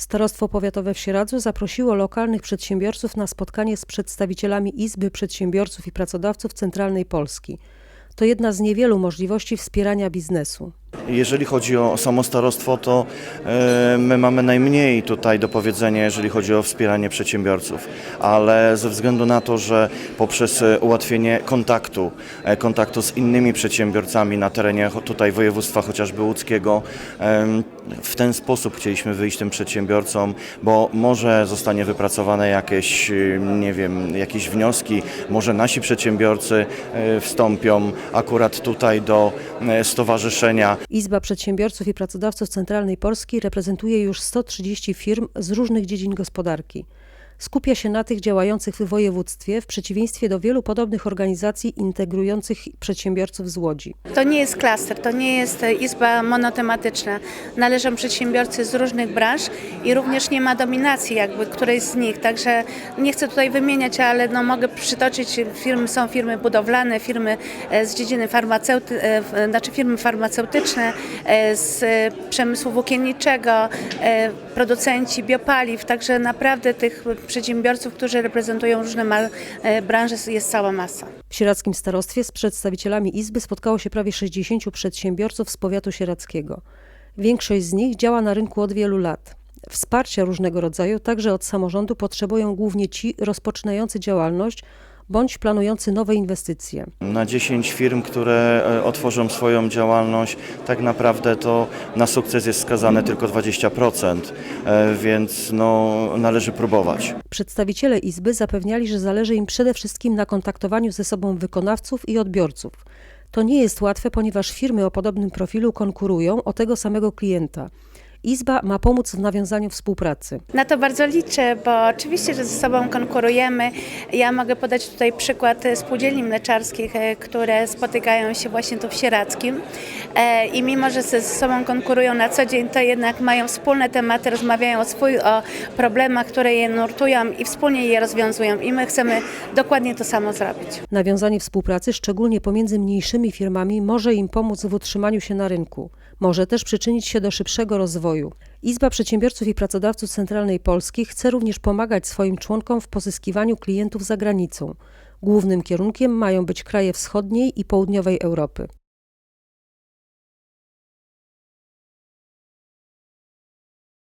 Starostwo Powiatowe w Sieradzu zaprosiło lokalnych przedsiębiorców na spotkanie z przedstawicielami Izby Przedsiębiorców i Pracodawców Centralnej Polski. To jedna z niewielu możliwości wspierania biznesu. Jeżeli chodzi o samo starostwo, to e, my mamy najmniej tutaj do powiedzenia, jeżeli chodzi o wspieranie przedsiębiorców, ale ze względu na to, że poprzez e, ułatwienie kontaktu, e, kontaktu z innymi przedsiębiorcami na terenie tutaj województwa chociażby łódzkiego, w ten sposób chcieliśmy wyjść tym przedsiębiorcom, bo może zostanie wypracowane jakieś, nie wiem, jakieś wnioski, może nasi przedsiębiorcy wstąpią akurat tutaj do stowarzyszenia, Izba Przedsiębiorców i Pracodawców Centralnej Polski reprezentuje już 130 firm z różnych dziedzin gospodarki. Skupia się na tych działających w województwie, w przeciwieństwie do wielu podobnych organizacji integrujących przedsiębiorców z Łodzi. To nie jest klaster, to nie jest e, izba monotematyczna. Należą przedsiębiorcy z różnych branż i również nie ma dominacji jakby którejś z nich. Także nie chcę tutaj wymieniać, ale no mogę przytoczyć firmy, są firmy budowlane, firmy e, z dziedziny farmaceuty, e, znaczy firmy farmaceutyczne, z przemysłu włókienniczego, producenci biopaliw. Także naprawdę tych przedsiębiorców, którzy reprezentują różne e, branże jest cała masa. W sieradzkim starostwie z przedstawicielami Izby spotkało się prawie 60 przedsiębiorców z powiatu sieradzkiego. Większość z nich działa na rynku od wielu lat. Wsparcia różnego rodzaju, także od samorządu, potrzebują głównie ci rozpoczynający działalność bądź planujący nowe inwestycje. Na 10 firm, które e, otworzą swoją działalność, tak naprawdę to na sukces jest skazane tylko 20%, e, więc no, należy próbować. Przedstawiciele Izby zapewniali, że zależy im przede wszystkim na kontaktowaniu ze sobą wykonawców i odbiorców. To nie jest łatwe, ponieważ firmy o podobnym profilu konkurują o tego samego klienta. Izba ma pomóc w nawiązaniu współpracy. Na to bardzo liczę, bo oczywiście, że ze sobą konkurujemy. Ja mogę podać tutaj przykład spółdzielni mleczarskich, e, które spotykają się właśnie tu w Sieradzkim E, i mimo, że ze sobą konkurują na co dzień, to jednak mają wspólne tematy, rozmawiają o, swój, o problemach, które je nurtują i wspólnie je rozwiązują i my chcemy dokładnie to samo zrobić. Nawiązanie współpracy, szczególnie pomiędzy mniejszymi firmami, może im pomóc w utrzymaniu się na rynku. Może też przyczynić się do szybszego rozwoju. Izba Przedsiębiorców i Pracodawców Centralnej Polski chce również pomagać swoim członkom w pozyskiwaniu klientów za granicą. Głównym kierunkiem mają być kraje wschodniej i południowej Europy.